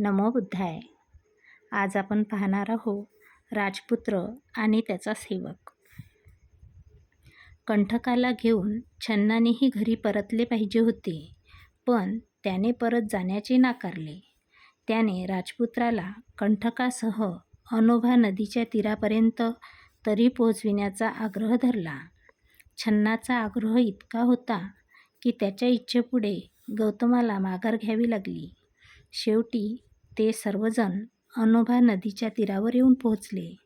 नमो बुद्धाय. आज आपण पाहणार आहोत राजपुत्र आणि त्याचा सेवक. कंठकाला घेऊन छन्नानेही घरी परतले पाहिजे होते पण त्याने परत जाण्याचे नाकारले. त्याने राजपुत्राला कंठकासह अनोभा नदीच्या तीरापर्यंत तरी पोहोचविण्याचा आग्रह धरला. छन्नाचा आग्रह इतका होता की त्याच्या इच्छेपुढे गौतमाला माघार घ्यावी लागली. शेवटी ते सर्वजण अनोभा नदीच्या तीरावर येऊन पोहोचले.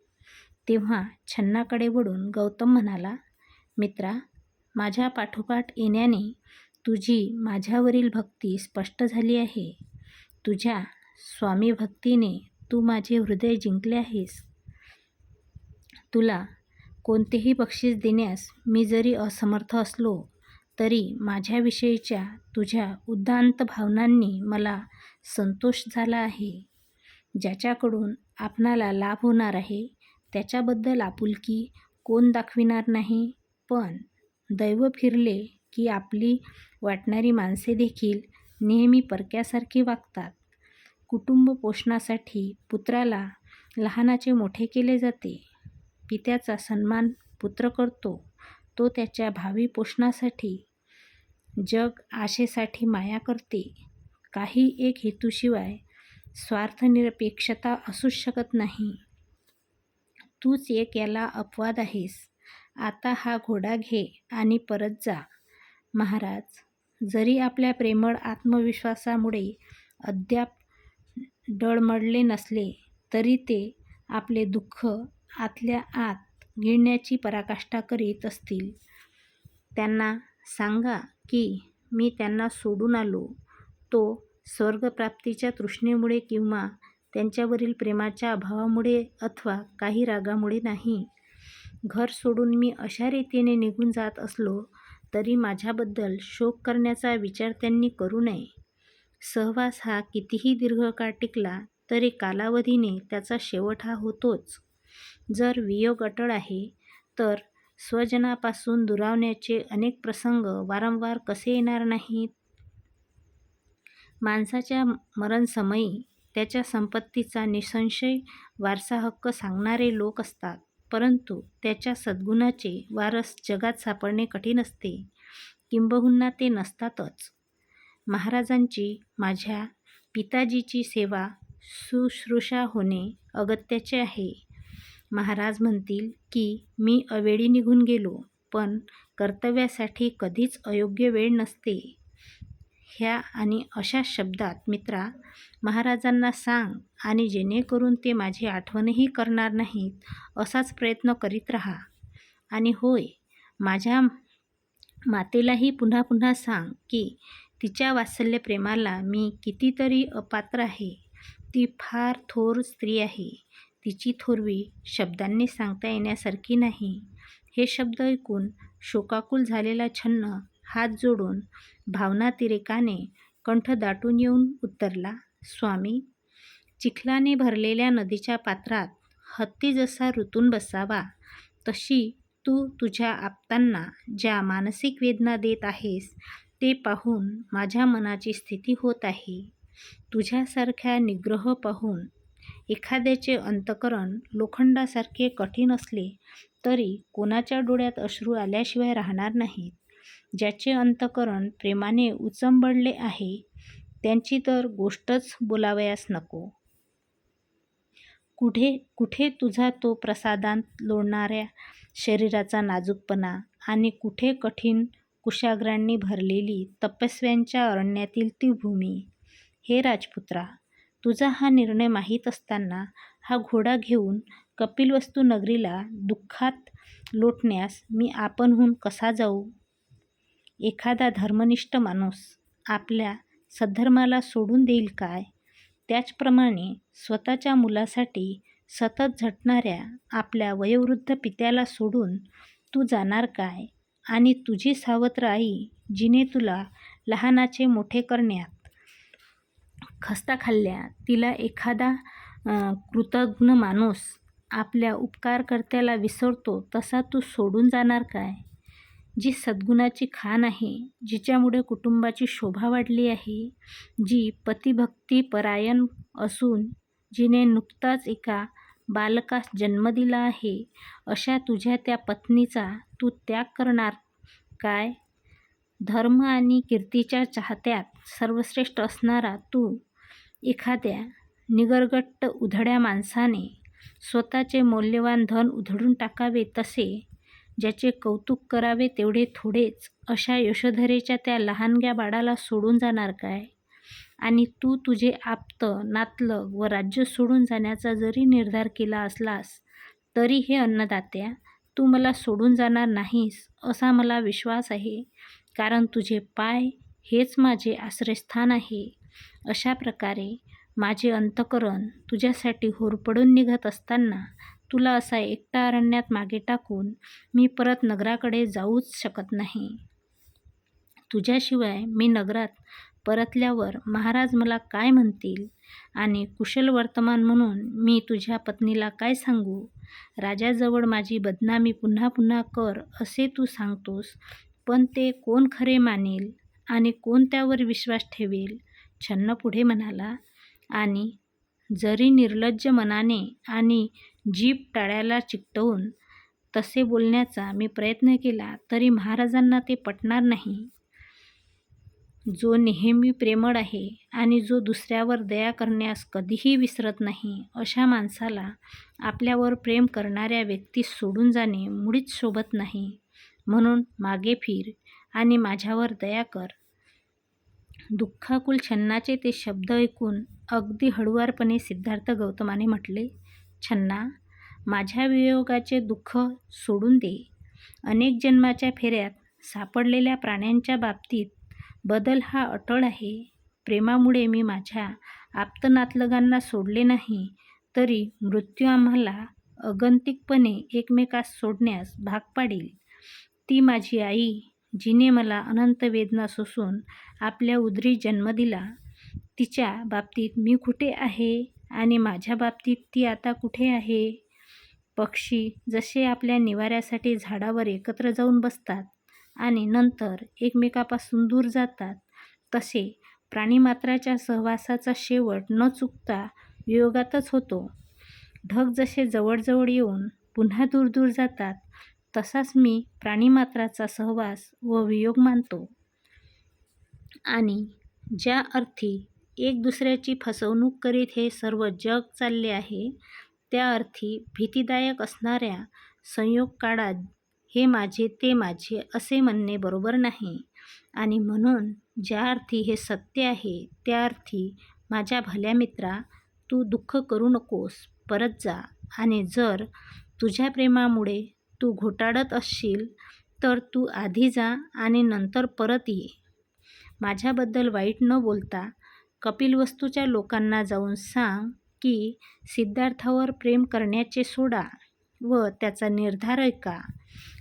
तेव्हा छन्नाकडे वळून गौतम म्हणाला मित्रा माझ्या पाठोपाठ येण्याने तुझी माझ्यावरील भक्ती स्पष्ट झाली आहे. तुझ्या स्वामी भक्तीने तू माझे हृदय जिंकले आहेस. तुला कोणतेही बक्षीस देण्यास मी जरी असमर्थ असलो तरी माझ्याविषयीच्या तुझ्या उदात्त भावनांनी मला संतोष झाला आहे. ज्याच्याकडून आपणाला लाभ होणार आहे त्याच्याबद्दल आपुलकी कोण दाखविणार नाही. पण दैव फिरले की आपली वाटणारी माणसे देखील नेहमी परक्यासारखी वागतात. कुटुंब पोषणासाठी पुत्राला लहानाचे मोठे केले जाते. पित्याचा सन्मान पुत्र करतो. तो त्याच्या भावी पोषणासाठी जग आशेसाठी माया करते. काही एक हेतूशिवाय स्वार्थनिरपेक्षता असूच शकत नाही. तूच एक याला अपवाद आहेस. आता हा घोडा घे आणि परत जा. महाराज जरी आपल्या प्रेमळ आत्मविश्वासामुळे अद्याप डळमळले नसले तरी ते आपले दुःख आतल्या आत गिळण्याची पराकाष्ठा करीत असतील. त्यांना सांगा की मी त्यांना सोडून आलो. तो स्वर्गप्राप्तीच्या तृष्णेमुळे किंवा त्यांच्यावरील प्रेमाच्या अभावामुळे अथवा काही रागामुळे नाही. घर सोडून मी अशा रीतीने निघून जात असलो तरी माझ्याबद्दल शोक करण्याचा विचार त्यांनी करू नये. सहवास हा कितीही दीर्घकाळ टिकला तरी कालावधीने त्याचा शेवट हा होतोच. जर वियोग अटळ आहे तर स्वजनापासून दुरावण्याचे अनेक प्रसंग वारंवार कसे येणार नाहीत? माणसाच्या मरणसमयी त्याच्या संपत्तीचा निसंशय वारसा हक्क सांगणारे लोक असतात परंतु त्याच्या सद्गुणाचे वारस जगात सापडणे कठीण असते. किंबहुना ते नसतातच. महाराजांची माझ्या पिताजीची सेवा शुश्रूषा होणे अगत्याचे आहे. महाराज म्हणतील की मी अवेळी निघून गेलो पण कर्तव्यासाठी कधीच अयोग्य वेळ नसते ह्या आणि अशा शब्दात मित्रा महाराजांना सांग आणि जेणेकरून ते माझी आठवणही करणार नाहीत असाच प्रयत्न करीत राहा. आणि होय माझ्या मातेलाही पुन्हा पुन्हा सांग की तिच्या वात्सल्य प्रेमाला मी कितीतरी अपात्र आहे. ती फार थोर स्त्री आहे. तिची थोरवी शब्दांनी सांगता येण्यासारखी नाही. हे शब्द ऐकून शोकाकुल झालेला छन्न हात जोडून भावनातिरेकाने कंठ दाटून येऊन उत्तरला स्वामी चिखलाने भरलेल्या नदीच्या पात्रात हत्ती जसा ऋतून बसावा तशी तू तुझ्या आप्तांना ज्या मानसिक वेदना देत आहेस ते पाहून माझ्या मनाची स्थिती होत आहे. तुझ्यासारख्या निग्रह पाहून एखाद्याचे अंतकरण लोखंडासारखे कठीण असले तरी कोणाच्या डोळ्यात अश्रू आल्याशिवाय राहणार नाहीत. ज्याचे अंतकरण प्रेमाने उचंबळले आहे त्यांची तर गोष्टच बोलावयास नको. कुठे कुठे तुझा तो प्रसादांत लोळणाऱ्या शरीराचा नाजूकपणा आणि कुठे कठीण कुशाग्रांनी भरलेली तपस्व्यांच्या अरण्यातील ती भूमी. हे राजपुत्रा तुझा हा निर्णय माहीत असताना हा घोडा घेऊन कपिलवस्तू नगरीला दुःखात लोटण्यास मी आपणहून कसा जाऊ? एखादा धर्मनिष्ठ माणूस आपल्या सद्धर्माला सोडून देईल काय? त्याचप्रमाणे स्वतःच्या मुलासाठी सतत झटणाऱ्या आपल्या वयोवृद्ध पित्याला सोडून तू जाणार काय? आणि तुझी सावत्र आई जिने तुला लहानाचे मोठे करण्यात खस्ता खाल्ल्या. तिला एखादा कृतघ्न माणूस आपल्या उपकारकर्त्याला विसरतो तसा तू सोडून जाणार काय? जी सद्गुणाची खाण आहे जिच्यामुळे कुटुंबाची शोभा वाढली आहे जी पतिभक्ती परायण असून जिने नुकताच एका बालकास जन्म दिला आहे अशा तुझ्या त्या पत्नीचा तू त्याग करणार काय? धर्म आणि कीर्तीच्या चाहत्यात सर्वश्रेष्ठ असणारा तू एखाद्या निगरगट्ट उधड्या माणसाने स्वतःचे मौल्यवान धन उधळून टाकावे तसे ज्याचे कौतुक करावे तेवढे थोडेच अशा यशोधरेच्या त्या लहानग्या बाळाला सोडून जाणार काय? आणि तू तुझे आप्त नातलग व राज्य सोडून जाण्याचा जरी निर्धार केला असलास तरी हे अन्नदात्या तू मला सोडून जाणार नाहीस असा मला विश्वास आहे. कारण तुझे पाय हेच माझे आश्रयस्थान आहे. अशा प्रकारे माझे अंतकरण तुझ्यासाठी होरपळून निघत असताना तुला असा एकटा अरण्यात मागे टाकून मी परत नगराकडे जाऊच शकत नाही. तुझ्याशिवाय मी नगरात परतल्यावर महाराज मला काय म्हणतील आणि कुशल वर्तमान म्हणून मी तुझ्या पत्नीला काय सांगू? राजाजवळ माझी बदनामी पुन्हा पुन्हा कर असे तू सांगतोस पण ते कोण खरे मानेल आणि कोण त्यावर विश्वास ठेवेल? छन्न पुढे म्हणाला आणि जरी निर्लज्ज मनाने आणि जीभ टाळ्याला चिकटवून तसे बोलण्याचा मी प्रयत्न केला तरी महाराजांना ते पटणार नाही. जो नेहमी प्रेमळ आहे आणि जो दुसऱ्यावर दया करण्यास कधीही विसरत नाही अशा माणसाला आपल्यावर प्रेम करणाऱ्या व्यक्तीस सोडून जाणे मुळीच शोभत नाही. म्हणून मागे फिर आणि माझ्यावर दया कर दुःखाकुल छन्नाचे ते शब्द ऐकून अगदी हळुवारपणे सिद्धार्थ गौतमाने म्हटले छन्ना माझ्या वियोगाचे दुःख सोडून दे. अनेक जन्माच्या फेऱ्यात सापडलेल्या प्राण्यांच्या बाबतीत बदल हा अटळ आहे. प्रेमामुळे मी माझ्या आप्तनातलगांना सोडले नाही तरी मृत्यू आम्हाला अगंतिकपणे एकमेकास सोडण्यास भाग पाडील. ती माझी आई जिने मला अनंत वेदना सोसून आपल्या उदरी जन्म दिला. तिच्या बाबतीत मी कुठे आहे आणि माझ्या बाबतीत ती आता कुठे आहे? पक्षी जसे आपल्या निवाऱ्यासाठी झाडावर एकत्र जाऊन बसतात आणि नंतर एकमेकापासून दूर जातात तसे प्राणीमात्राच्या सहवासाचा शेवट न चुकता वियोगातच होतो. ढग जसे जवळजवळ येऊन पुन्हा दूर दूर जातात तसाच मी प्राणीमात्राचा सहवास व वियोग मानतो. आणि ज्या अर्थी एक दुसऱ्याची फसवणूक करीत हे सर्व जग चालले आहे त्या अर्थी भीतीदायक असणाऱ्या संयोग काळात हे माझे ते माझे असे म्हणणे बरोबर नाही. आणि म्हणून ज्या अर्थी हे सत्य आहे त्या अर्थी माझ्या भल्या मित्रा तू दुःख करू नकोस परत जा. आणि जर तुझ्या प्रेमामुळे तू घोटाळत असशील तर तू आधी जा आणि नंतर परत ये. माझ्याबद्दल वाईट न बोलता कपिलवस्तूच्या लोकांना जाऊन सांग की सिद्धार्थावर प्रेम करण्याचे सोडा व त्याचा निर्धार ऐका.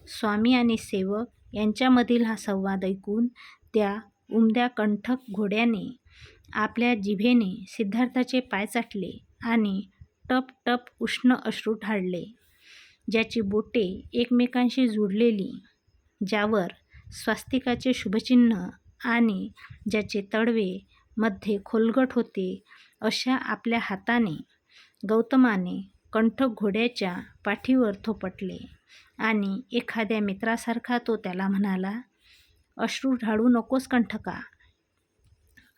स्वामी आणि सेवक यांच्यामधील हा संवाद ऐकून त्या उमद्या कंठक घोड्याने आपल्या जिभेने सिद्धार्थाचे पाय चाटले आणि टप टप उष्ण अश्रू ढाळले. ज्याची बोटे एकमेकांशी जुडलेली ज्यावर स्वास्तिकाचे शुभचिन्ह आणि ज्याचे तडवे मध्ये खोलगट होते अशा आपल्या हाताने गौतमाने कंठक घोड्याच्या पाठीवर थोपटले आणि एखाद्या मित्रासारखा तो त्याला म्हणाला अश्रू ढाळू नकोस कंठका.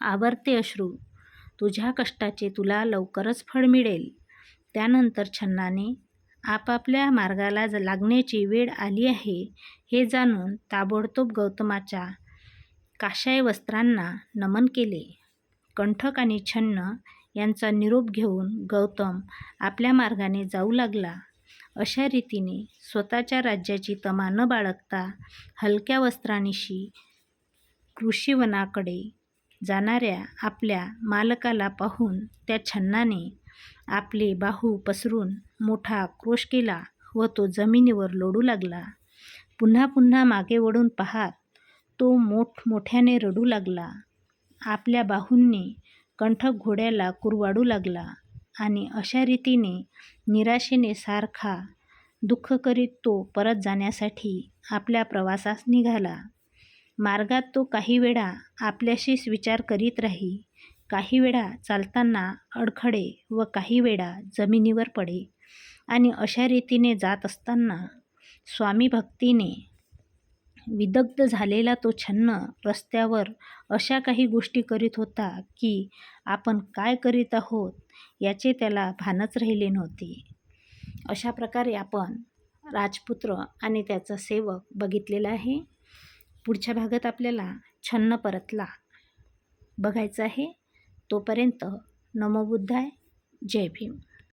आवरते अश्रू तुझ्या कष्टाचे तुला लवकरच फळ मिळेल. त्यानंतर छन्नाने आपापल्या मार्गाला ज लागण्याची वेळ आली आहे हे जाणून ताबडतोब गौतमाच्या काशाय वस्त्रांना नमन केले. कंठक आणि छन्न यांचा निरोप घेऊन गौतम आपल्या मार्गाने जाऊ लागला. अशा रीतीने स्वतःच्या राज्याची तमा न बाळगता हलक्या वस्त्रांनिशी कृषीवनाकडे जाणाऱ्या आपल्या मालकाला पाहून त्या छन्नाने आपले बाहू पसरून मोठा आक्रोश केला व तो जमिनीवर लोडू लागला. पुन्हा पुन्हा मागे वळून पाहात तो मोठमोठ्याने रडू लागला. आपल्या बाहूंनी कंठक घोड्याला कुरवाडू लागला आणि अशा रीतीने निराशेने सारखा दुःख करीत तो परत जाण्यासाठी आपल्या प्रवासास निघाला. मार्गात तो काही वेळा आपल्याशीच विचार करीत राही. काही वेळा चालताना अडखळे व काही वेळा जमिनीवर पडे. आणि अशा रीतीने जात असताना स्वामी भक्तीने विदग्ध झालेला तो छन्न रस्त्यावर अशा काही गोष्टी करीत होता की आपण काय करीत आहोत याचे त्याला भानच राहिले नव्हते. अशा प्रकारे आपण राजपुत्र आणि त्याचा सेवक बघितलेला आहे. पुढच्या भागात आपल्याला छन्न परतला बघायचं आहे. तोपर्यंत नमो बुद्धाय. जय भीम.